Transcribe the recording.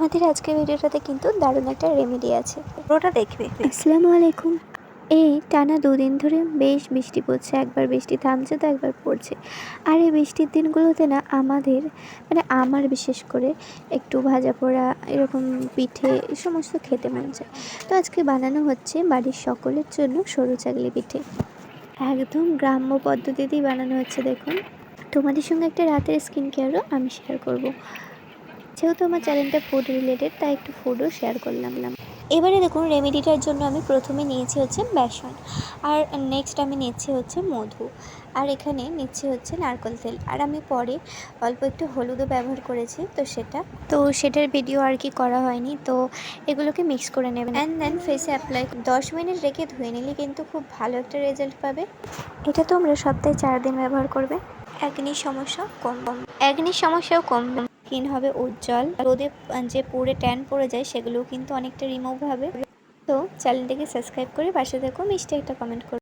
আমাদের আজকের ভিডিওটাতে কিন্তু দারুণ একটা রেমেডি আছে। পুরোটা দেখবে আসসালামু আলাইকুম। এই টানা দুদিন ধরে বেশ বৃষ্টি পড়ছে, একবার বৃষ্টি থামছে, তো একবার পড়ছে। আর এই বৃষ্টির দিনগুলোতে না আমাদের মানে আমার বিশেষ করে একটু ভাজা পোড়া, এরকম পিঠে, এই সমস্ত খেতে মন চায়। তো আজকে বানানো হচ্ছে বাড়ির সকলের জন্য সরু চাগলি পিঠে। একদম গ্রাম্য পদ্ধতিতেই বানানো হচ্ছে, দেখুন। তোমাদের সঙ্গে একটা রাতের স্কিন কেয়ারও আমি শেয়ার করব। যেহেতু আমার চ্যানেলটা ফুড রিলেটেড তাই একটু ফুডও শেয়ার করলাম এবারে দেখুন রেমেডিটার জন্য আমি প্রথমে নিয়েছি হচ্ছে বেসন, আর নেক্সট আমি নিচ্ছি হচ্ছে মধু, আর এখানে নিচ্ছি হচ্ছে নারকেল তেল, আর আমি পরে অল্প একটু হলুদও ব্যবহার করেছি, তো সেটা। তো সেটার ভিডিও আর কি করা হয়নি, তো এগুলোকে মিক্স করে নেবেন। অ্যান্ড দেন ফেসে অ্যাপ্লাই দশ মিনিট রেখে ধুয়ে নিলে কিন্তু খুব ভালো একটা রেজাল্ট পাবে। এটা তোমরা সপ্তাহে চার দিন ব্যবহার করবে। অ্যাগনির সমস্যা কম। অ্যাগনির সমস্যাও কম। স্কিন হবে উজ্জ্বল। রোদে যে পুরে ট্যান পড়ে যায় সেগুলো কিন্তু অনেকটা রিমুভ হবে। তো চ্যানেলটিকে সাবস্ক্রাইব করে পাশে দেখো মিষ্টি একটা কমেন্ট করো।